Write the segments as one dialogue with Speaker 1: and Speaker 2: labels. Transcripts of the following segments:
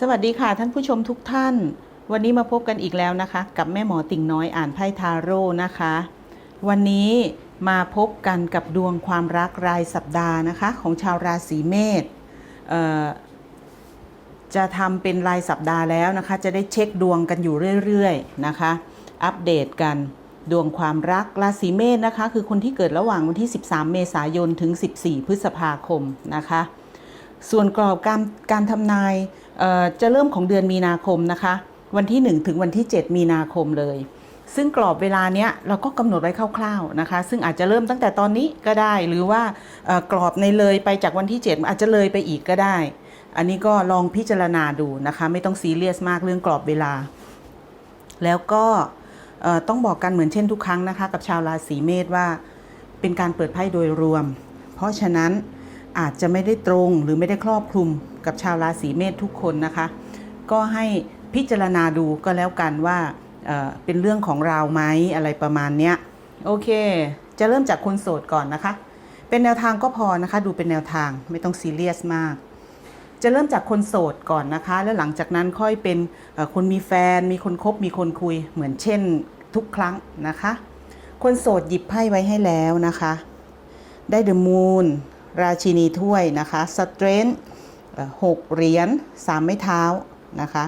Speaker 1: สวัสดีค่ะท่านผู้ชมทุกท่าน วันนี้มาพบกันอีกแล้วนะคะ กับแม่หมอติ่งน้อยอ่านไพ่ทาโร่นะคะ วันนี้มาพบกันกับดวงความรักรายสัปดาห์นะคะ ของชาวราศีเมษจะทำเป็นรายสัปดาห์แล้วนะคะ จะได้เช็คดวงกันอยู่เรื่อยๆนะคะ อัปเดตกันดวงความรักราศีเมษนะคะ คือคนที่เกิดระหว่างวันที่ 13 เมษายนถึง 14 พฤษภาคมนะคะ ส่วนกรอบการการทำนาย จะเริ่มของเดือนมีนาคมนะคะ วันที่ 1 ถึงวันที่ 7 มีนาคมเลย ซึ่งกรอบเวลาเนี้ยเราก็กำหนดไว้คร่าวๆนะคะ ซึ่งอาจจะเริ่มตั้งแต่ตอนนี้ก็ได้ หรือว่ากรอบในเลยไปจากวันที่ 7 อาจจะเลยไปอีกก็ได้ อันนี้ก็ลองพิจารณาดูนะคะ ไม่ต้องซีเรียสมากเรื่องกรอบเวลา แล้วก็ต้องบอกกันเหมือนเช่นทุกครั้งนะคะ กับชาวราศีเมษว่าเป็นการเปิดไพ่โดยรวม เพราะฉะนั้น อาจจะไม่ได้ตรงหรือไม่ได้ครอบคลุมกับชาวราศีเมษทุกคนนะคะ ก็ให้พิจารณาดูก็แล้วกันว่าเเป็นเรื่องของเราไหมอะไรประมาณเนี้ยโอเค จะเริ่มจากคนโสดก่อนนะคะ เป็นแนวทางก็พอนะคะ ดูเป็นแนวทางไม่ต้องซีเรียสมาก จะเริ่มจากคนโสดก่อนนะคะ แล้วหลังจากนั้นค่อยเป็นคนมีแฟน มีคนคบมีคนคุยเหมือนเช่นทุกครั้งนะคะ คนโสดหยิบไพ่ไว้ให้แล้วนะคะ ได้เดอะมูน ราชินีถ้วยนะคะสเตรนหกเหรียญสามไม้เท้านะคะ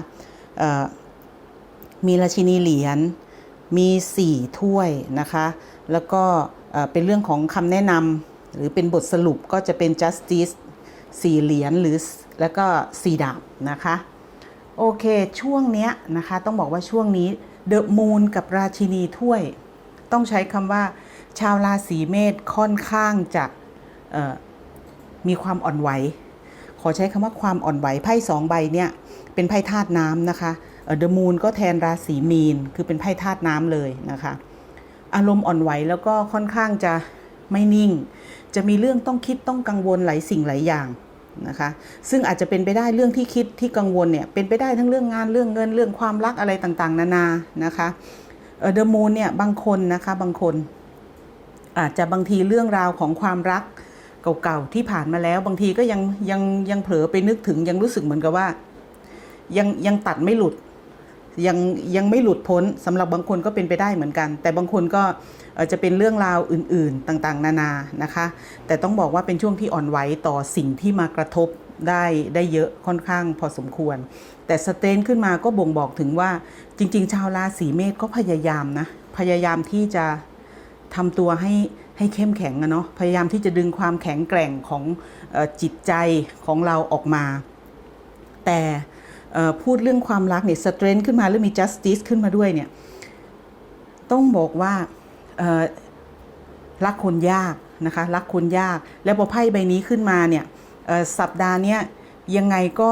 Speaker 1: มีราชินีเหรียญมีสี่ถ้วยนะคะแล้วก็เป็นเรื่องของคำแนะนำหรือเป็นบทสรุปก็จะเป็น justice สี่เหรียญหรือแล้วก็สี่ดาบนะคะโอเค ช่วงเนี้ยนะคะต้องบอกว่าช่วงนี้เดอะมูนกับราชินีถ้วย ต้องใช้คำว่าชาวราศีเมษค่อนข้างจะ มีความอ่อนไหว ขอใช้คำว่าความอ่อนไหวไพ่สองใบเนี่ยเป็นไพ่ธาตุน้ำนะคะเดอะมูนก็แทนราศีมีน คือเป็นไพ่ธาตุน้ำเลยนะคะ อารมณ์อ่อนไหวแล้วก็ค่อนข้างจะไม่นิ่ง จะมีเรื่องต้องคิดต้องกังวลหลายสิ่งหลายอย่างนะคะ ซึ่งอาจจะเป็นไปได้เรื่องที่คิดที่กังวลเนี่ยเป็นไปได้ทั้งเรื่องงานเรื่องเงินเรื่องความรักอะไรต่างๆ นานานะคะเดอะมูนเนี่ยบางคนนะคะบางคนอาจจะบางทีเรื่องราวของความรัก เก่าๆที่ผ่านมาแล้ว บางทีก็ยังยังยังเผลอไปนึกถึงยังรู้สึกเหมือนกับว่า ยังยังตัดไม่หลุด ยังยังไม่หลุดพ้นสำหรับบางคนก็เป็นไปได้เหมือนกัน แต่บางคนก็จะเป็นเรื่องราวอื่น ๆต่างๆ นานานะคะ แต่ต้องบอกว่าเป็นช่วงที่อ่อนไหวต่อสิ่งที่มากระทบได้ได้เยอะค่อนข้างพอสมควร แต่สเตนขึ้นมาก็บ่งบอกถึงว่าจริง ๆ ชาวราศีเมษก็พยายามนะพยายามที่จะทำตัวให้ ให้เข้มแข็งอะเนาะพยายามที่จะดึงความแข็งแกร่งของอจิตใจของเราออกมา แต่พูดเรื่องความรักเนี่ยสเตรนขึ้นมาหรือมี justice ขึ้นมาด้วยเนี่ยต้องบอกว่ารักคนยากนะคะรักคนยาก แล้วพอไพ่ใบนี้ขึ้นมาเนี่ยสัปดาห์เนี้ยยังไงก็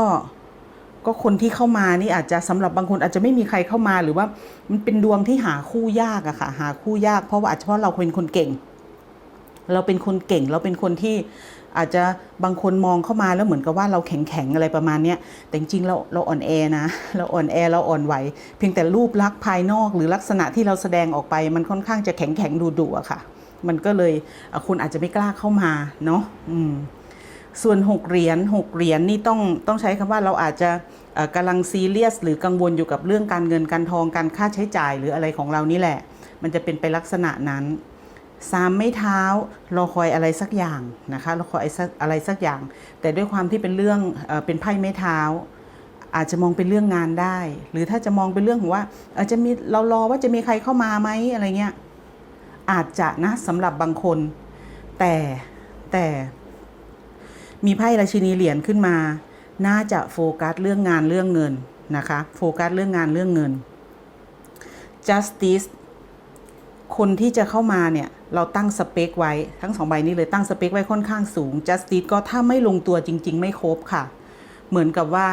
Speaker 1: ก็คนที่เข้ามานี่อาจจะสำหรับบางคนอาจจะไม่มีใครเข้ามาหรือว่ามันเป็นดวงที่หาคู่ยากอะค่ะหาคู่ยากเพราะว่าอาจจะเพราะเราเป็นคนเก่ง เราเป็นคนเก่งเราเป็นคนที่อาจจะบางคนมองเข้ามาแล้วเหมือนกับว่าเราแข็งแข็งอะไรประมาณนี้แต่จริงเราเราอ่อนแอนะเราอ่อนแอเราอ่อนไหว เพียงแต่รูปลักษณ์ภายนอกหรือลักษณะที่เราแสดงออกไป มันค่อนข้างจะแข็งแข็งดุดุอะค่ะ มันก็เลยเอ่อาจจะไม่กล้าเข้ามาเนาะอืมส่วน 6 เหรียญ6เหรียญนี่ต้องต้องใช้คำว่าเราอาจจะเอ่อกำลังซีเรียส หรือกังวลอยู่กับเรื่องการเงินการทองการค่าใช้จ่ายหรืออะไรของเรานี่แหละ มันจะเป็นไปลักษณะนั้น สามไม่เท้ารอคอยอะไรสักอย่างนะคะรอคอยอะไรสักอย่าง แต่ด้วยความที่เป็นเรื่องเอเป็นไพ่ไม้เท้า อาจจะมองเป็นเรื่องงานได้ หรือถ้าจะมองเป็นเรื่องของว่า อาจจะมีเรารอว่าจะมีใครเข้ามาไหมอะไรเงี้ยอาจจะนะสำหรับบางคน แต่แต่มีไพ่ราชินีเหรียญขึ้นมา น่าจะโฟกัสเรื่องงานเรื่องเงินนะคะโฟกัสเรื่องงานเรื่องเงิน justice คนที่จะเข้ามาเนี่ย เราตั้งสเปคไว้ทั้งสองใบนี้เลยตั้งสเปคไว้ค่อนข้างสูง justice ก็ถ้าไม่ลงตัวจริง ๆ ไม่ครบค่ะ เหมือนกับว่า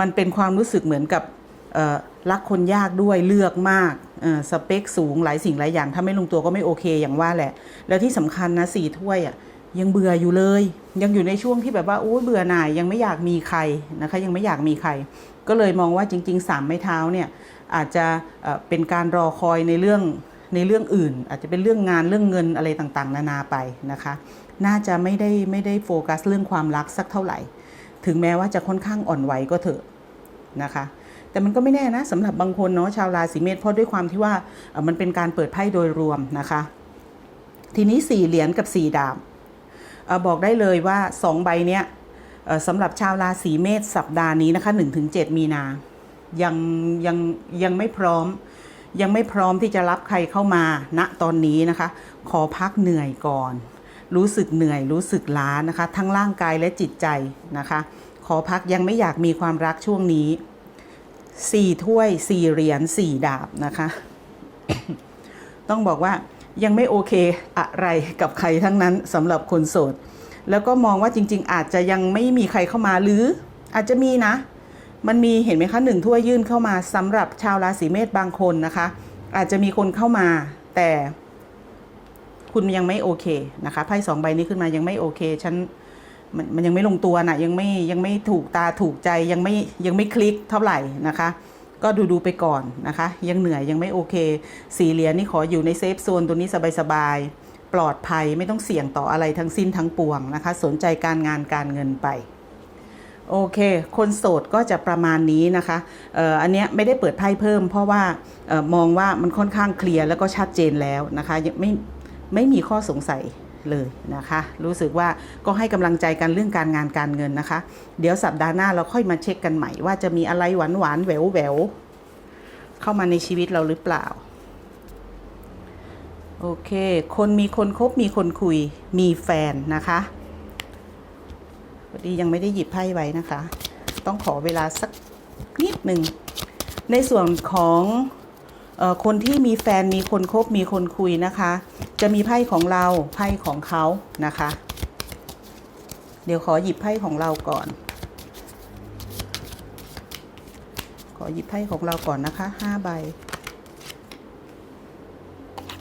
Speaker 1: มันเป็นความรู้สึกเหมือนกับรักคนยากด้วยเลือกมากสเปคสูงหลายสิ่งหลายอย่าง ถ้าไม่ลงตัวก็ไม่โอเคอย่างว่าแหละ แล้วที่สำคัญนะสี่ถ้วยอะยังเบื่ออยู่เลย ยังอยู่ในช่วงที่แบบว่าโอ้ยเบื่อหน่ายยังไม่อยากมีใครนะคะยังไม่อยากมีใคร ก็เลยมองว่าจริงๆสามไม้เท้าเนี่ยอาจจะเป็นการรอคอยในเรื่อง ในเรื่องอื่น อาจจะเป็นเรื่องงานเรื่องเงินอะไรต่างๆ นานาไปนะคะ น่าจะไม่ได้ไม่ได้โฟกัสเรื่องความรักสักเท่าไหร่ ถึงแม้ว่าจะค่อนข้างอ่อนไหวก็เถอะนะคะ แต่มันก็ไม่แน่นะสำหรับบางคนเนาะชาวราศีเมษเพราะด้วยความที่ว่ามันเป็นการเปิดไพ่โดยรวมนะคะ ทีนี้สี่เหรียญกับสี่ดาบออบอกได้เลยว่าสองใบเนี้ยสำหรับชาวราศีเมษสัปดาห์นี้นะคะ1-7 มีนา ยังยังยังไม่พร้อม ยังไม่พร้อมที่จะรับใครเข้ามาณตอนนี้นะคะ ขอพักเหนื่อยก่อน รู้สึกเหนื่อยรู้สึกล้านะคะ ทั้งร่างกายและจิตใจนะคะ ขอพักยังไม่อยากมีความรักช่วงนี้สี่ถ้วยสี่เหรียญสี่ดาบนะคะ ต้องบอกว่ายังไม่โอเคอะไรกับใครทั้งนั้นสำหรับคนโสด แล้วก็มองว่าจริง ๆ อาจจะยังไม่มีใครเข้ามาหรืออาจจะมีนะ มันมีเห็นไหมคะหนึ่งถ้วยยื่นเข้ามาสำหรับชาวราศีเมษบางคนนะคะ อาจจะมีคนเข้ามา แต่คุณยังไม่โอเคนะคะไพ่สองใบนี้ขึ้นมายังไม่โอเคฉันมันมันยังไม่ลงตัวนะยังไม่ยังไม่ถูกตาถูกใจยังไม่ยังไม่คลิกเท่าไหร่นะคะ ก็ดูดูไปก่อนนะคะ ยังเหนื่อยยังไม่โอเค สี่เหรียญนี่ขออยู่ในเซฟโซนตัวนี้สบายๆปลอดภัยไม่ต้องเสี่ยงต่ออะไรทั้งสิ้นทั้งปวงนะคะ สนใจการงานการเงินไป โอเค คนโสดก็จะประมาณนี้นะคะอออันเนี้ยไม่ได้เปิดไพ่เพิ่ม เพราะว่าออมองว่ามันค่อนข้างเคลียร์แล้วก็ชัดเจนแล้วนะคะยังไม่ไม่มีข้อสงสัยเลยนะคะ รู้สึกว่าก็ให้กำลังใจกันเรื่องการงานการเงินนะคะ เดี๋ยวสัปดาห์หน้าเราค่อยมาเช็คกันใหม่ว่าจะมีอะไรหวานหวานแหววแหววเข้ามาในชีวิตเราหรือเปล่า โอเค คนมีคนคบมีคนคุยมีแฟนนะคะ อดียังไม่ได้หยิบไพ่ไว้นะคะ ต้องขอเวลาสักนิดหนึ่ง ในส่วนของออคนที่มีแฟนมีคนคบมีคนคุยนะคะ จะมีไพ่ของเราไพ่ของเขานะคะ เดี๋ยวขอหยิบไพ่ของเราก่อน ขอหยิบไพ่ของเราก่อนนะคะห้าใบ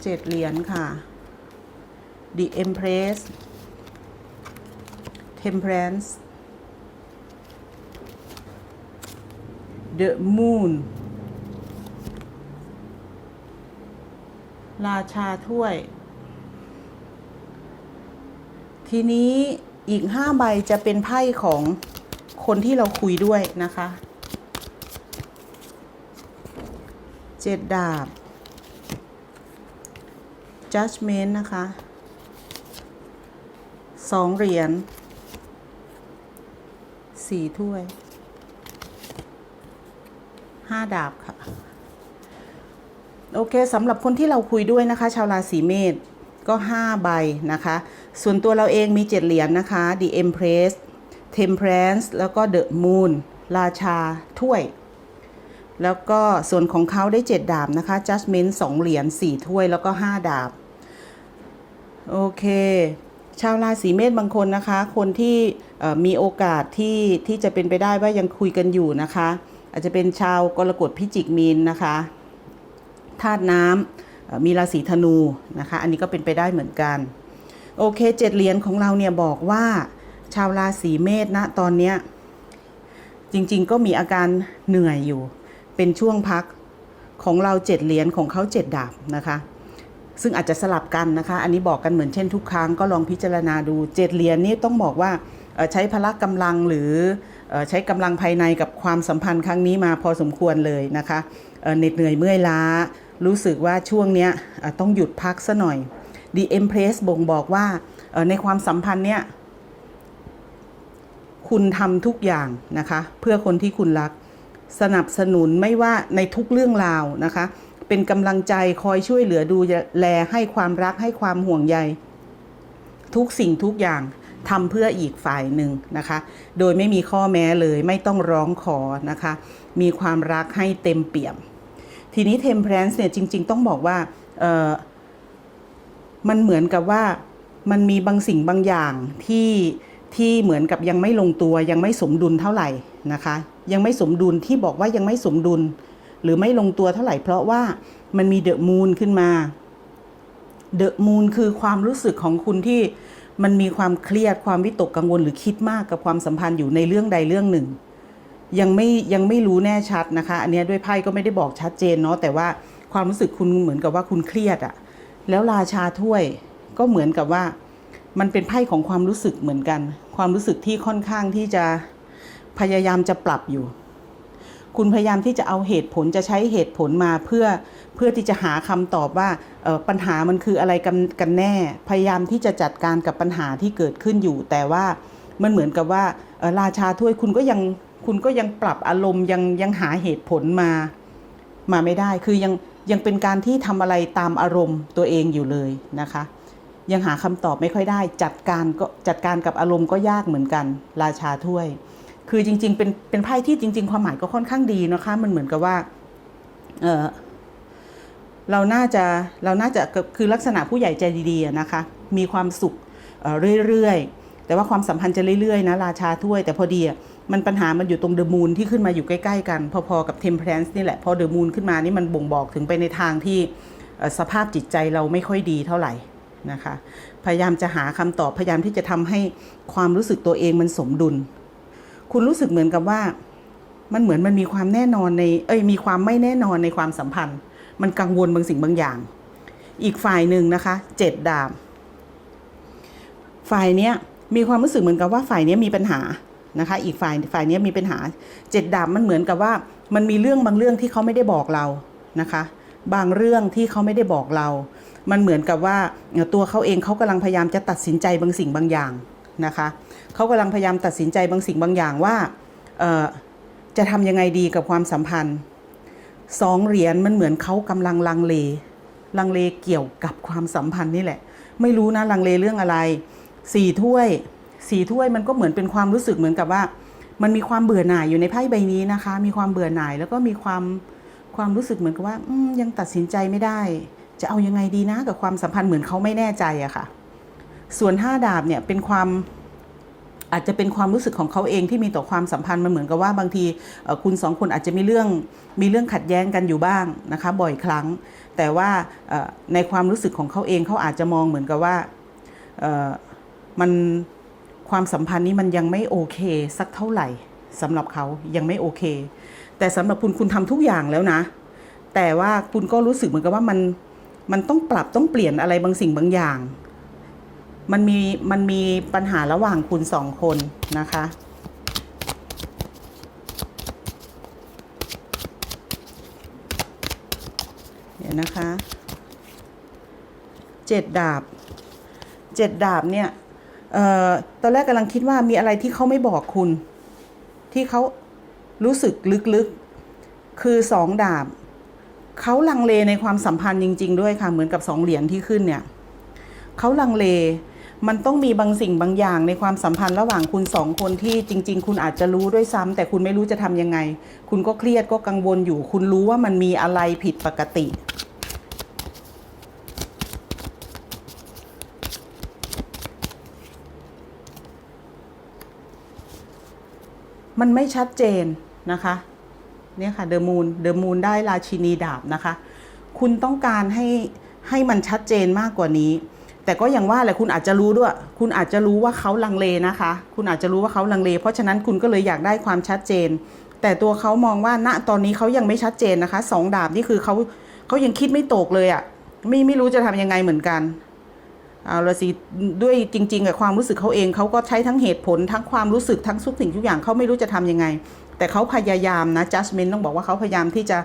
Speaker 1: เจ็ดเหรียญค่ะ The Empress Temperance The Moon ราชาถ้วย ทีนี้อีกห้าใบจะเป็นไพ่ของคนที่เราคุยด้วยนะคะเจ็ดดาบ judgment นะคะสองเหรียญ สี่ถ้วยห้าดาบค่ะ โอเคสำหรับคนที่เราคุยด้วยนะคะ ชาวราศีเมษก็ 5 ใบนะคะ ส่วนตัวเราเองมี 7 เหรียญนนะคะ The Empress Temperance แล้วก็ The Moon ราชาถ้วย แล้วก็ส่วนของเขาได้ 7 ดาบนะคะ Judgment 2 เหรียญ 4 ถ้วยแล้วก็ 5 ดาบ โอเค ชาวราศีเมษบางคนนะคะ คนที่มีโอกาสที่ที่จะเป็นไปได้ว่ายังคุยกันอยู่นะคะ อาจจะเป็นชาวกรกฎพิจิกมีนนะคะธาตุน้ำมีราศีธนูนะคะ อันนี้ก็เป็นไปได้เหมือนกัน โอเคเจ็ดเหรียญของเราเนี่ยบอกว่า ชาวราศีเมษนะตอนเนี้ยจริงๆก็มีอาการเหนื่อยอยู่ เป็นช่วงพักของเราเจ็ดเหรียญของเขาเจ็ดดาบนะคะ ซึ่งอาจจะสลับกันนะคะ อันนี้บอกกันเหมือนเช่นทุกครั้งก็ลองพิจารณาดูเจ็ดเหรียญนี่ต้องบอกว่าใช้พละกำลังหรือใช้กำลังภายในกับความสัมพันธ์ครั้งนี้มาพอสมควรเลยนะคะเหน็ดเหนื่อยเมื่อยล้า รู้สึกว่าช่วงนี้ต้องหยุดพักซะหน่อย The Empress บ่งบอกว่าในความสัมพันธ์เนี้ยคุณทำทุกอย่างนะคะ เพื่อคนที่คุณรัก สนับสนุนไม่ว่าในทุกเรื่องราวนะคะ เป็นกำลังใจคอยช่วยเหลือดูแลให้ความรักให้ความห่วงใย ทุกสิ่งทุกอย่างทำเพื่ออีกฝ่ายหนึ่งนะคะ โดยไม่มีข้อแม้เลยไม่ต้องร้องขอนะคะ มีความรักให้เต็มเปี่ยม ทีนี้ temperance เนี่ยจริง ๆ ต้องบอกว่ามันเหมือนกับว่ามันมีบางสิ่งบางอย่างที่ที่เหมือนกับยังไม่ลงตัวยังไม่สมดุลเท่าไหร่นะคะ ยังไม่สมดุลที่บอกว่ายังไม่สมดุล หรือไม่ลงตัวเท่าไหร่เพราะว่ามันมีเดอะมูนขึ้นมาเดอะมูนคือความรู้สึกของคุณที่มันมีความเครียดความวิตกกังวลหรือคิดมากกับความสัมพันธ์อยู่ในเรื่องใดเรื่องหนึ่ง ยังไม่ยังไม่รู้แน่ชัดนะคะ อันนี้ด้วยไพ่ก็ไม่ได้บอกชัดเจนเนาะแต่ว่าความรู้สึกคุณเหมือนกับว่าคุณเครียดอะแล้วราชาถ้วยก็เหมือนกับว่า มันเป็นไพ่ของความรู้สึกเหมือนกัน ความรู้สึกที่ค่อนข้างที่จะพยายามจะปรับอยู่ คุณพยายามที่จะเอาเหตุผลจะใช้เหตุผลมาเพื่อเพื่อที่จะหาคำตอบว่าปัญหามันคืออะไรกันกันแน่ พยายามที่จะจัดการกับปัญหาที่เกิดขึ้นอยู่ แต่ว่ามันเหมือนกับว่าราชาถ้วยคุณก็ยังคุณก็ยังปรับอารมณ์ยังยังหาเหตุผลมามาไม่ได้ คือยังยังเป็นการที่ทำอะไรตามอารมณ์ตัวเองอยู่เลยนะคะ ยังหาคำตอบไม่ค่อยได้ จัดการก็จัดการกับอารมณ์ก็ยากเหมือนกัน ราชาถ้วย คือจริง ๆ เป็นเป็นไพ่ที่จริง ๆ ความหมายก็ค่อนข้างดีนะคะ มันเหมือนกับว่าเออเราน่าจะเราน่าจะคือลักษณะผู้ใหญ่ใจดีๆนะคะ มีความสุขเเรื่อยๆ แต่ว่าความสัมพันธ์จะเรื่อยๆนะราชาถ้วย แต่พอดีมันปัญหามันอยู่ตรงเดอะมูนที่ขึ้นมาอยู่ใกล้ๆกัน พอๆกับเทมเพลนส์นี่แหละ พอเดอะมูนขึ้นมานี่มันบ่งบอกถึงไปในทางที่สภาพจิตใจเราไม่ค่อยดีเท่าไหร่นะคะ พยายามจะหาคำตอบพยายามที่จะทำให้ความรู้สึกตัวเองมันสมดุล คุณรู้สึกเหมือนกับว่า มันเหมือนมันมีความแน่นอนในเอ้ยมีความไม่แน่นอนในความสัมพันธ์ มันกังวลบางสิ่งบางอย่าง อีกฝ่ายหนึ่งนะคะเจ็ดดาบฝ่ายเนี้ยมีความรู้สึกเหมือนกับว่าฝ่ายเนี้ยมีปัญหานะคะ อีกฝ่ายฝ่ายเนี้ยมีปัญหาเจ็ดดาบมันเหมือนกับว่า มันมีเรื่องบางเรื่องที่เขาไม่ได้บอกเรานะคะ บางเรื่องที่เขาไม่ได้บอกเรา มันเหมือนกับว่าตัวเขาเองเขากำลังพยายามจะตัดสินใจบางสิ่งบางอย่าง นะคะเขากำลังพยายามตัดสินใจบางสิ่งบางอย่างว่าจะทำยังไงดีกับความสัมพันธ์สองเหรียญมันเหมือนเขากำลังลังเลลังเลเกี่ยวกับความสัมพันธ์นี่แหละ ไม่รู้นะลังเลเรื่องอะไรสี่ถ้วยสี่ถ้วยมันก็เหมือนเป็นความรู้สึกเหมือนกับว่า มันมีความเบื่อหน่ายอยู่ในไพ่ใบนี้นะคะ มีความเบื่อหน่ายแล้วก็มีความความรู้สึกเหมือนกับว่ายังตัดสินใจไม่ได้ จะเอายังไงดีนะกับความสัมพันธ์เหมือนเขาไม่แน่ใจอะค่ะ ส่วนห้าดาบเนี่ยเป็นความอาจจะเป็นความรู้สึกของเขาเองที่มีต่อความสัมพันธ์มันเหมือนกับว่าบางทีคุณสองคนอาจจะมีเรื่องมีเรื่องขัดแย้งกันอยู่บ้างนะคะบ่อยครั้ง แต่ว่าในความรู้สึกของเขาเองเขาอาจจะมองเหมือนกับว่ามันความสัมพันธ์นี้มันยังไม่โอเคสักเท่าไหร่สำหรับเขายังไม่โอเค แต่สำหรับคุณคุณทำทุกอย่างแล้วนะ แต่ว่าคุณก็รู้สึกเหมือนกับว่ามันมันต้องปรับต้องเปลี่ยนอะไรบางสิ่งบางอย่าง มันมีมันมีปัญหาระหว่างคุณสองคนนะคะ เดี๋ยวนะคะเจ็ดดาบเจ็ดดาบเนี่ยเอ่อตอนแรกกำลังคิดว่ามีอะไรที่เขาไม่บอกคุณ ที่เขารู้สึกลึกๆ คือสองดาบเขาลังเลในความสัมพันธ์จริง ๆ ด้วยค่ะ เหมือนกับสองเหรียญที่ขึ้นเนี่ยเขาลังเล มันต้องมีบางสิ่งบางอย่างในความสัมพันธ์ระหว่างคุณสองคนที่จริง ๆ คุณอาจจะรู้ด้วยซ้ำแต่คุณไม่รู้จะทำยังไง คุณก็เครียดก็กังวลอยู่ คุณรู้ว่ามันมีอะไรผิดปกติ มันไม่ชัดเจนนะคะเนี่ยค่ะเดอะมูนเดอะมูนได้ราชินีดาบนะคะ คุณต้องการให้ให้มันชัดเจนมากกว่านี้ แต่ก็อย่างว่าแหละคุณอาจจะรู้ด้วย คุณอาจจะรู้ว่าเขาลังเลนะคะ คุณอาจจะรู้ว่าเขาลังเล เพราะฉะนั้นคุณก็เลยอยากได้ความชัดเจน แต่ตัวเขามองว่าณตอนนี้เขายังไม่ชัดเจนนะคะสองดาบนี่คือเขาเขายังคิดไม่ตกเลยอะ่ะไม่ไม่รู้จะทำยังไงเหมือนกันเอาละสิด้วยจริง ๆ กับความรู้สึกเขาเองเขาก็ใช้ทั้งเหตุผลทั้งความรู้สึกทั้งทุกสิ่งทุกอย่างเขาไม่รู้จะทำยังไง แต่เขาพยายามนะ judgment ต้องบอกว่าเขาพยายามที่จะ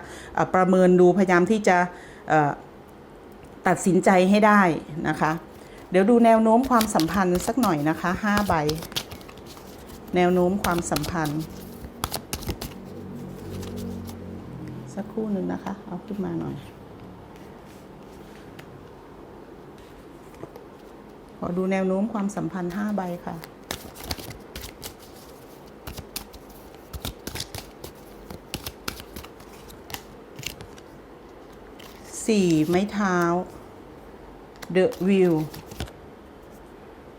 Speaker 1: ประเมินดูพยายามที่จะตัดสินใจให้ได้นะคะ เดี๋ยวดูแนวโน้มความสัมพันธ์สักหน่อยนะคะห้าใบ แนวโน้มความสัมพันธ์ สักคู่หนึ่งนะคะ เอาขึ้นมาหน่อย ขอดูแนวโน้มความสัมพันธ์ห้าใบค่ะสี่ไม้เท้า The View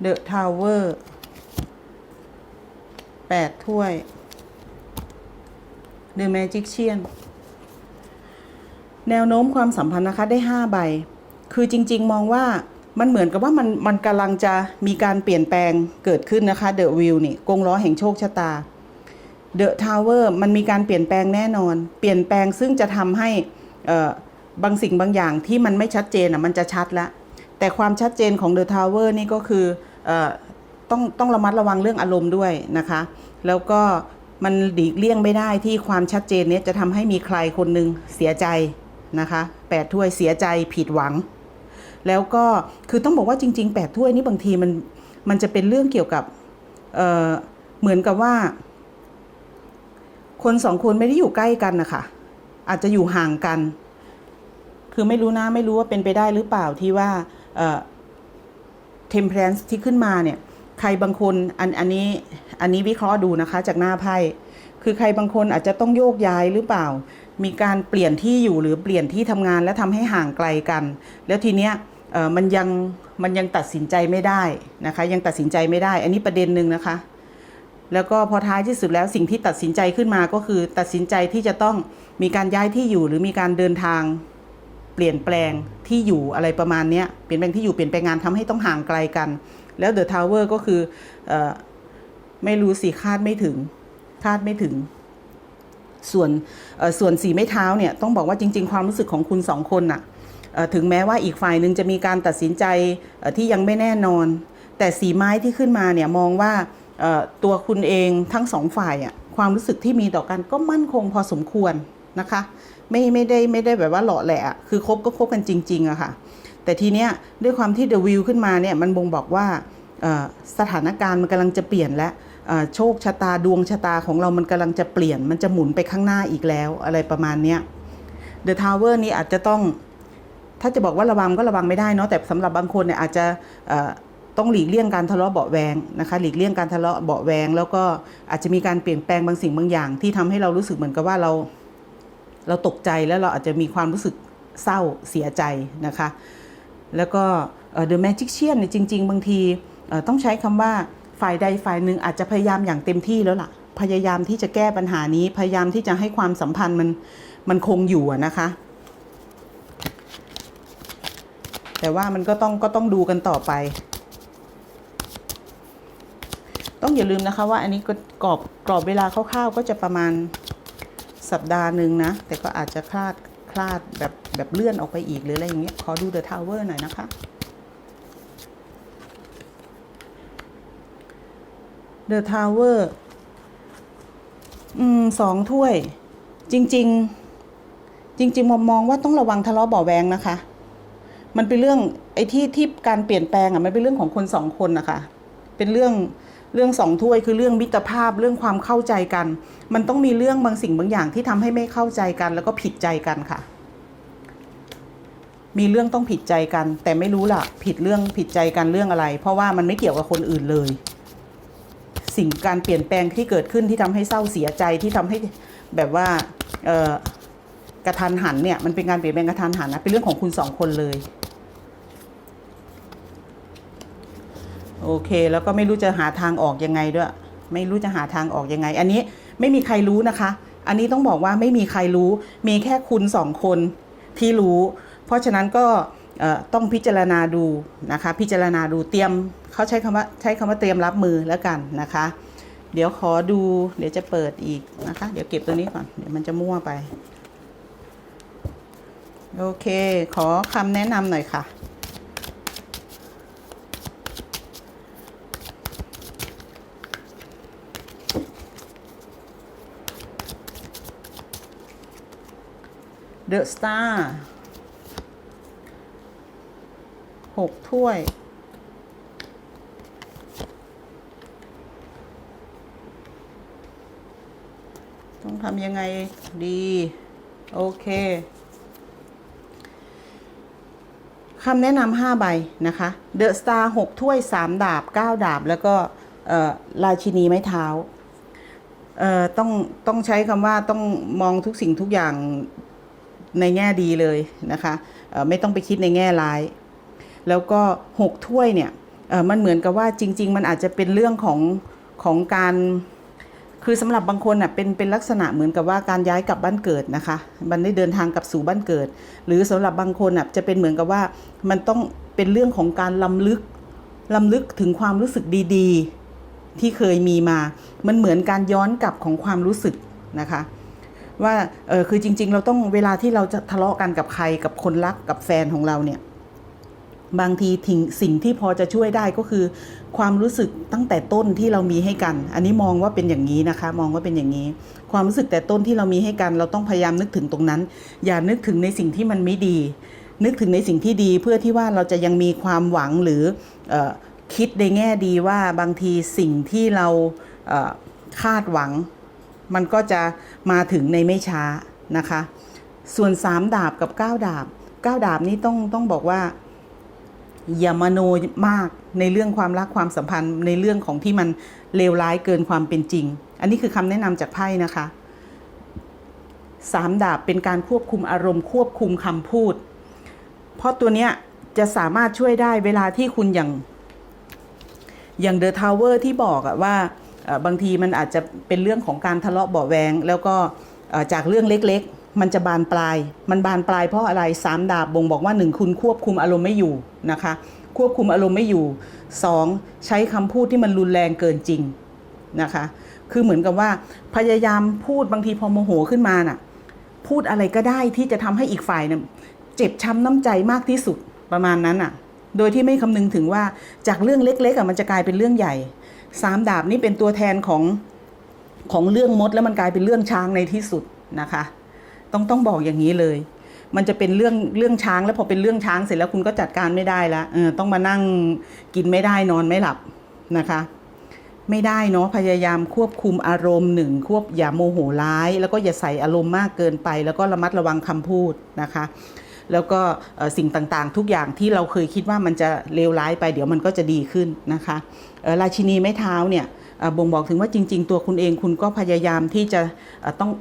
Speaker 1: The Tower แปดถ้วย The Magician แนวโน้มความสัมพันธ์นะคะได้ห้าใบ คือจริง ๆ มองว่ามันเหมือนกับว่ามันมันกำลังจะมีการเปลี่ยนแปลงเกิดขึ้นนะคะ The Wheel นี่กงล้อแห่งโชคชะตา The Tower มันมีการเปลี่ยนแปลงแน่นอน เปลี่ยนแปลงซึ่งจะทำให้บางสิ่งบางอย่างที่มันไม่ชัดเจนอะมันจะชัดละแต่ความชัดเจนของ The Tower นี่ก็คือ ต้องต้องระมัดระวังเรื่องอารมณ์ด้วยนะคะ แล้วก็มันหลีกเลี่ยงไม่ได้ที่ความชัดเจนนี้จะทำให้มีใครคนหนึ่งเสียใจนะคะแปดถ้วยเสียใจผิดหวัง แล้วก็คือต้องบอกว่าจริงๆแปดถ้วยนี่บางทีมันมันจะเป็นเรื่องเกี่ยวกับเเหมือนกับว่า คนสองคนไม่ได้อยู่ใกล้กันนะคะอาจจะอยู่ห่างกัน คือไม่รู้นะไม่รู้ว่าเป็นไปได้หรือเปล่าที่ว่า temperance ที่ขึ้นมาเนี่ย ใครบางคนอันอันนี้อันนี้วิเคราะห์ดูนะคะ จากหน้าไพ่คือใครบางคนอาจจะต้องโยกย้ายหรือเปล่า มีการเปลี่ยนที่อยู่หรือเปลี่ยนที่ทำงานและทำให้ห่างไกลกัน แล้วทีเนี้ยมันยังมันยังตัดสินใจไม่ได้นะคะ ยังตัดสินใจไม่ได้ อันนี้ประเด็นหนึ่งนะคะ แล้วก็พอท้ายที่สุดแล้วสิ่งที่ตัดสินใจขึ้นมาก็คือตัดสินใจที่จะต้องมีการย้ายที่อยู่หรือมีการเดินทาง เปลี่ยนแปลงที่อยู่อะไรประมาณนี้เปลี่ยนแปลงที่อยู่เปลี่ยนแปลงงานทำให้ต้องห่างไกลกัน แล้วเดอะทาวเวอร์ก็คืออไม่รู้สิคาดไม่ถึงคาดไม่ถึง ส่วนส่วนสีไม้เท้าเนี่ยต้องบอกว่าจริง ๆ ความรู้สึกของคุณสองคนน่ะถึงแม้ว่าอีกฝ่ายหนึ่งจะมีการตัดสินใจที่ยังไม่แน่นอน แต่สีไม้ที่ขึ้นมาเนี่ยมองว่าตัวคุณเองทั้งสองฝ่ายอะความรู้สึกที่มีต่อกันก็มั่นคงพอสมควรนะคะ ไม่ไม่ได้ไม่ได้แบบว่าหล่อแหละคือคบก็คบกันจริงๆอะค่ะ แต่ทีเนี้ยด้วยความที่เดวิวขึ้นมาเนี่ยมันบ่งบอกว่าสถานการณ์มันกำลังจะเปลี่ยนและเอ่อโชคชะตาดวงชะตาของเรามันกำลังจะเปลี่ยน มันจะหมุนไปข้างหน้าอีกแล้วอะไรประมาณเนี้ยเดอะทาวเวอร์นี้อาจจะต้อง ถ้าจะบอกว่าระวังก็ระวังไม่ได้เนาะแต่สำหรับบางคนเนี่ยอาจจะต้องหลีกเลี่ยงการทะเลาะเบาแวงนะคะ หลีกเลี่ยงการทะเลาะเบาแวง แล้วก็อาจจะมีการเปลี่ยนแปลงบางสิ่งบางอย่าง ที่ทำให้เรารู้สึกเหมือนกับว่าเรา เราตกใจแล้วเราอาจจะมีความรู้สึกเศร้าเสียใจนะคะ แล้วก็เดอะแมจิกเชียนเนี่ยจริง ๆ บางทีต้องใช้คำว่าฝ่ายใดฝ่ายหนึ่งอาจจะพยายามอย่างเต็มที่แล้วล่ะ พยายามที่จะแก้ปัญหานี้ พยายามที่จะให้ความสัมพันธ์มันมันคงอยู่นะคะ แต่ว่ามันก็ต้องก็ต้องดูกันต่อไป ต้องอย่าลืมนะคะว่าอันนี้ก็กรอบกรอบเวลาคร่าวๆก็จะประมาณ สัปดาห์หนึ่งนะ แต่ก็อาจจะคลาดคลาดแบบแบบเลื่อนออกไปอีกหรืออะไรอย่างเงี้ยขอดู The Tower หน่อยนะคะ The Tower อืมสองถ้วย จริง ๆ จริงๆมองมองว่าต้องระวังทะเลาะเบาะแวงนะคะ มันเป็นเรื่องไอ้ที่ที่การเปลี่ยนแปลงอะมันเป็นเรื่องของคนสองคนนะคะ เป็นเรื่อง เรื่องสองถ้วยคือเรื่องมิตรภาพเรื่องความเข้าใจกัน มันต้องมีเรื่องบางสิ่งบางอย่างที่ทำให้ไม่เข้าใจกัน แล้วก็ผิดใจกันค่ะ มีเรื่องต้องผิดใจกัน แต่ไม่รู้ล่ะ ผิดเรื่องผิดใจกันเรื่องอะไร เพราะว่ามันไม่เกี่ยวกับคนอื่นเลย สิ่งการเปลี่ยนแปลงที่เกิดขึ้นที่ทำให้เศร้าเสียใจที่ทำให้แบบว่าเกระทันหันเนี่ยมันเป็นการเปลี่ยนแปลงกระทันหันนะเป็นเรื่องของคุณสองคนเลย โอเค แล้วก็ไม่รู้จะหาทางออกยังไงด้วย ไม่รู้จะหาทางออกยังไง อันนี้ไม่มีใครรู้นะคะ อันนี้ต้องบอกว่าไม่มีใครรู้ มีแค่คุณสองคนที่รู้ เพราะฉะนั้นก็ต้องพิจารณาดูนะคะ พิจารณาดูเตรียมเขาใช้คำว่าใช้คำว่าเตรียมรับมือแล้วกันนะคะ เดี๋ยวขอดูเดี๋ยวจะเปิดอีกนะคะ เดี๋ยวเก็บตัวนี้ก่อนเดี๋ยวมันจะมั่วไป โอเค ขอคำแนะนำหน่อยค่ะ เดอะสตาร์หกถ้วย ต้องทำยังไงดี โอเคคำแนะนำห้าใบนะคะเดอะสตาร์หกถ้วยสามดาบเก้าดาบ แล้วก็ราชินีไม้เท้าเอ่อต้องต้องใช้คำว่าต้องมองทุกสิ่งทุกอย่าง ในแง่ดีเลยนะคะไม่ต้องไปคิดในแง่ร้าย แล้วก็หกถ้วยเนี่ยมันเหมือนกับว่าจริง ๆ มันอาจจะเป็นเรื่องของของการคือสำหรับบางคนอะเป็นเป็นลักษณะเหมือนกับว่าการย้ายกลับบ้านเกิดนะคะ มันได้เดินทางกลับสู่บ้านเกิด หรือสำหรับบางคนอะจะเป็นเหมือนกับว่ามันต้องเป็นเรื่องของการลำลึกลำลึกถึงความรู้สึกดี ๆ ที่เคยมีมา มันเหมือนการย้อนกลับของความรู้สึกนะคะ ว่าเออคือจริง ๆ เราต้องเวลาที่เราจะทะเลาะกันกับใครกับคนรักกับแฟนของเราเนี่ยบางทีทิ้งสิ่งที่พอจะช่วยได้ก็คือ ความรู้สึกตั้งแต่ต้นที่เรามีให้กัน อันนี้มองว่าเป็นอย่างนี้นะคะ มองว่าเป็นอย่างนี้ ความรู้สึกแต่ต้นที่เรามีให้กัน เราต้องพยายามนึกถึงตรงนั้น อย่านึกถึงในสิ่งที่มันไม่ดี นึกถึงในสิ่งที่ดีเพื่อที่ว่าเราจะยังมีความหวังหรือออคิดในแง่ดีว่าบางทีสิ่งที่เราคาดหวัง มันก็จะมาถึงในไม่ช้านะคะ ส่วน 3 ดาบกับ 9 ดาบ 9 ดาบนี้ต้องต้องบอกว่า อย่ามโนมากในเรื่องความรักความสัมพันธ์ในเรื่องของที่มันเลวร้ายเกินความเป็นจริง อันนี้คือคำแนะนำจากไพ่นะคะสามดาบเป็นการควบคุมอารมณ์ควบคุมคำพูด เพราะตัวเนี้ยจะสามารถช่วยได้เวลาที่คุณอย่างอย่างเดอะทาวเวอร์ที่บอกอะว่า บางทีมันอาจจะเป็นเรื่องของการทะเลาะเบาแวง แล้วก็จากเรื่องเล็กๆ มันจะบานปลาย มันบานปลายเพราะอะไรสามดาบบ่งบอกว่าหนึ่งคุณควบคุมอารมณ์ไม่อยู่นะคะควบคุมอารมณ์ไม่อยู่สองใช้คำพูดที่มันรุนแรงเกินจริงนะคะคือเหมือนกับว่าพยายามพูดบางทีพอโมโหขึ้นมาน่ะพูดอะไรก็ได้ที่จะทำให้อีกฝ่ายเนี่ยเจ็บช้ำน้ำใจมากที่สุดประมาณนั้นอะโดยที่ไม่คำนึงถึงว่าจากเรื่องเล็กๆอะมันจะกลายเป็นเรื่องใหญ่ สามดาบนี่เป็นตัวแทนของของเรื่องมดแล้วมันกลายเป็นเรื่องช้างในที่สุดนะคะ ต้องต้องบอกอย่างนี้เลย มันจะเป็นเรื่องเรื่องช้างแล้วพอเป็นเรื่องช้างเสร็จแล้วคุณก็จัดการไม่ได้ละเออต้องมานั่งกินไม่ได้นอนไม่หลับนะคะ ไม่ได้เนาะพยายามควบคุมอารมณ์หนึ่งควบอย่าโมโหร้าย แล้วก็อย่าใส่อารมณ์มากเกินไป แล้วก็ระมัดระวังคำพูดนะคะ แล้วก็สิ่งต่างๆ ทุกอย่างที่เราเคยคิดว่ามันจะเลวร้ายไป เดี๋ยวมันก็จะดีขึ้นนะคะราชินีไม้เท้าเนี่ยบ่งบอกถึงว่าจริง ๆ ตัวคุณเองคุณก็พยายามที่จะต้อง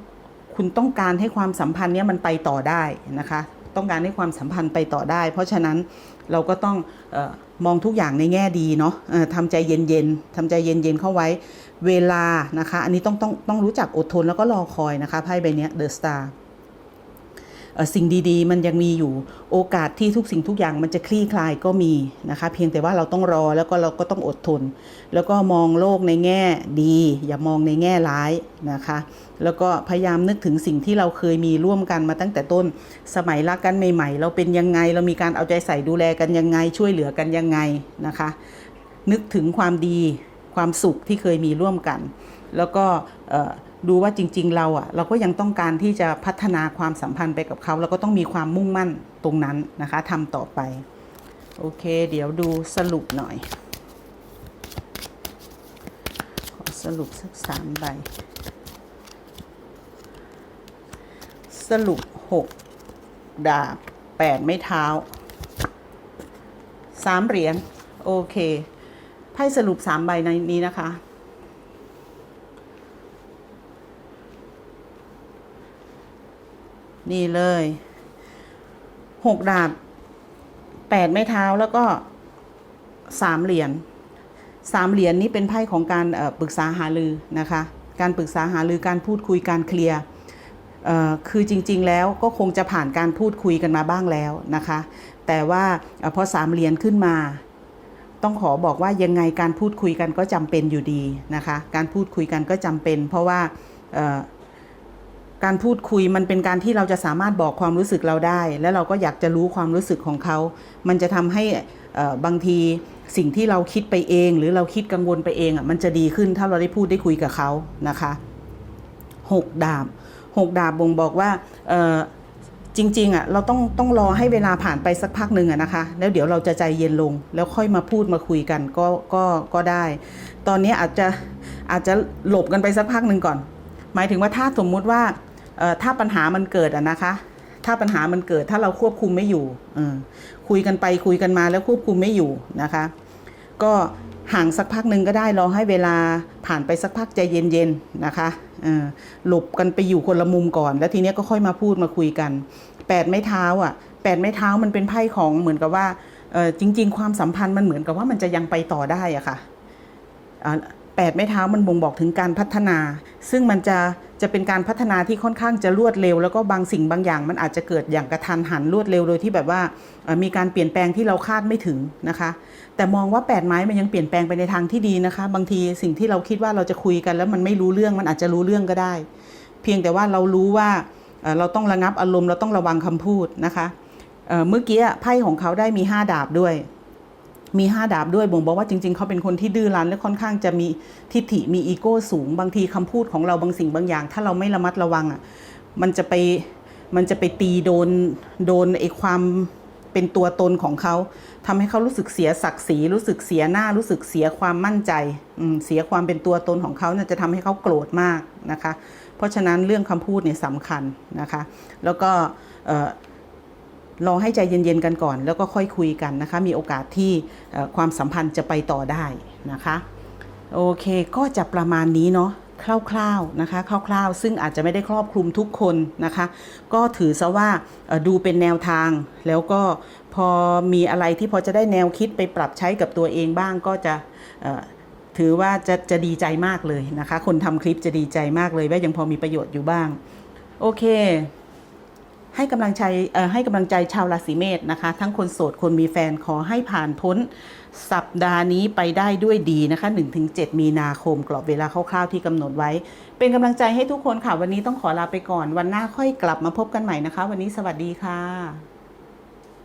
Speaker 1: คุณต้องการให้ความสัมพันธ์เนี้ยมันไปต่อได้นะคะต้องการให้ความสัมพันธ์ไปต่อได้ เพราะฉะนั้นเราก็ต้องอมองทุกอย่างในแง่ดีเนาะทำใจเย็นๆทำใจเย็นๆเข้าไว้เวลานะคะ อันนี้ต้องต้องต้องรู้จักอดทนแล้วก็รอคอยนะคะไพ่ใบเนี้เดอะสตาร์ สิ่งดีๆ มันยังมีอยู่โอกาสที่ทุกสิ่งทุกอย่างมันจะคลี่คลายก็มีนะคะ เพียงแต่ว่าเราต้องรอแล้วก็เราก็ต้องอดทน แล้วก็มองโลกในแง่ดี อย่ามองในแง่ร้ายนะคะ แล้วก็พยายามนึกถึงสิ่งที่เราเคยมีร่วมกันมาตั้งแต่ต้นสมัยรักกันใหม่ ๆ เราเป็นยังไงเรามีการเอาใจใส่ดูแลกันยังไงช่วยเหลือกันยังไงนะคะ นึกถึงความดีความสุขที่เคยมีร่วมกัน แล้วก็ ดูว่าจริง ๆ เราอะ่ะเราก็ยังต้องการที่จะพัฒนาความสัมพันธ์ไปกับเขาเราก็ต้องมีความมุ่งมั่นตรงนั้นนะคะทำต่อไป โอเค เดี๋ยวดูสรุปหน่อย ขอสรุปสักสามใบ สรุปหกดาบแปดไม้เท้าสามเหรียญโอเคไพ่สรุปสามใบในนี้นะคะ นี่เลยหกดาบแปดไม้เท้าแล้วก็สามเหรียญสามเหรียญนี้เป็นไพ่ของการปรึกษาหารือนะคะ การปรึกษาหารือการพูดคุยการเคลียร์คือจริง ๆ แล้วก็คงจะผ่านการพูดคุยกันมาบ้างแล้วนะคะ แต่ว่าอพอสามเหรียญขึ้นมา ต้องขอบอกว่ายังไงการพูดคุยกันก็จำเป็นอยู่ดีนะคะ การพูดคุยกันก็จำเป็น เพราะว่า การพูดคุยมันเป็นการที่เราจะสามารถบอกความรู้สึกเราได้ และเราก็อยากจะรู้ความรู้สึกของเขา มันจะทำให้บางทีสิ่งที่เราคิดไปเอง หรือเราคิดกังวลไปเองอะมันจะดีขึ้นถ้าเราได้พูดได้คุยกับเขานะคะหกดาบหกดาบบ่งบอกว่าจริงๆอะเราต้องต้องรอให้เวลาผ่านไปสักพักหนึ่งอะนะคะ แล้วเดี๋ยวเราจะใจเย็นลง แล้วค่อยมาพูดมาคุยกันก็ก็ก็ได้ ตอนนี้อาจจะอาจจะหลบกันไปสักพักหนึ่งก่อน หมายถึงว่าถ้าสมมุติว่า ถ้าปัญหามันเกิดอะนะคะ ถ้าปัญหามันเกิดถ้าเราควบคุมไม่อยู่อคุยกันไปคุยกันมาแล้วควบคุมไม่อยู่นะคะ ก็ห่างสักพักหนึ่งก็ได้รอให้เวลาผ่านไปสักพักใจเย็นๆนะคะหลบกันไปอยู่คนละมุมก่อน แล้วทีเนี้ยก็ค่อยมาพูดมาคุยกันแปดไม้เท้าอะแปดไม้เท้ามันเป็นไพ่ของเหมือนกับว่าจริง ๆ ความสัมพันธ์มันเหมือนกับว่ามันจะยังไปต่อได้อะค่ะ อ่าแปดไม้เท้ามันบ่งบอกถึงการพัฒนา ซึ่งมันจะจะเป็นการพัฒนาที่ค่อนข้างจะรวดเร็ว แล้วก็บางสิ่งบางอย่างมันอาจจะเกิดอย่างกระทันหันรวดเร็วโดยที่แบบว่ามีการเปลี่ยนแปลงที่เราคาดไม่ถึงนะคะ แต่มองว่าแปดไม้มันยังเปลี่ยนแปลงไปในทางที่ดีนะคะ บางทีสิ่งที่เราคิดว่าเราจะคุยกัน แล้วมันไม่รู้เรื่องมันอาจจะรู้เรื่องก็ได้ เพียงแต่ว่าเรารู้ว่าเราต้องระงับอารมณ์เราต้องระวังคำพูดนะคะเอ่อเมื่อกี้ไพ่ของเขาได้มีห้าดาบด้วย มีห้าดาบด้วยบ่งบอกว่าจริง ๆเขาเป็นคนที่ดื้อรั้นและค่อนข้างจะมีทิฐิมีอีโก้สูง บางทีคำพูดของเราบางสิ่งบางอย่าง ถ้าเราไม่ระมัดระวังอะมันจะไปมันจะไปตีโดนโดนไอ้ความเป็นตัวตนของเขาทำให้เขารู้สึกเสียศักดิ์ศรีรู้สึกเสียหน้ารู้สึกเสียความมั่นใจอืเสียความเป็นตัวตนของเขาเนี่ยจะทำให้เขาโกรธมากนะคะ เพราะฉะนั้นเรื่องคำพูดเนี่ยสำคัญนะคะ แล้วก็ รอให้ใจเย็นๆกันก่อน แล้วก็ค่อยคุยกันนะคะ มีโอกาสที่ความสัมพันธ์จะไปต่อได้นะคะโอเคก็จะประมาณนี้เนาะคร่าวๆนะคะคร่าวๆ ซึ่งอาจจะไม่ได้ครอบคลุมทุกคนนะคะ ก็ถือซะว่าดูเป็นแนวทาง แล้วก็พอมีอะไรที่พอจะได้แนวคิดไปปรับใช้กับตัวเองบ้างก็จะถือว่าจะจะดีใจมากเลยนะคะ คนทำคลิปจะดีใจมากเลยว่ายังพอมีประโยชน์อยู่บ้าง โอเค ให้กำลังใจให้กำลังใจชาวราศีเมษนะคะ ทั้งคนโสดคนมีแฟนขอให้ผ่านพ้น สัปดาห์นี้ไปได้ด้วยดีนะคะ 1-7 มีนาคมกรอบเวลาคร่าวๆที่กำหนดไว้ เป็นกำลังใจให้ทุกคนค่ะ วันนี้ต้องขอลาไปก่อน วันหน้าค่อยกลับมาพบกันใหม่นะคะ วันนี้สวัสดีค่ะ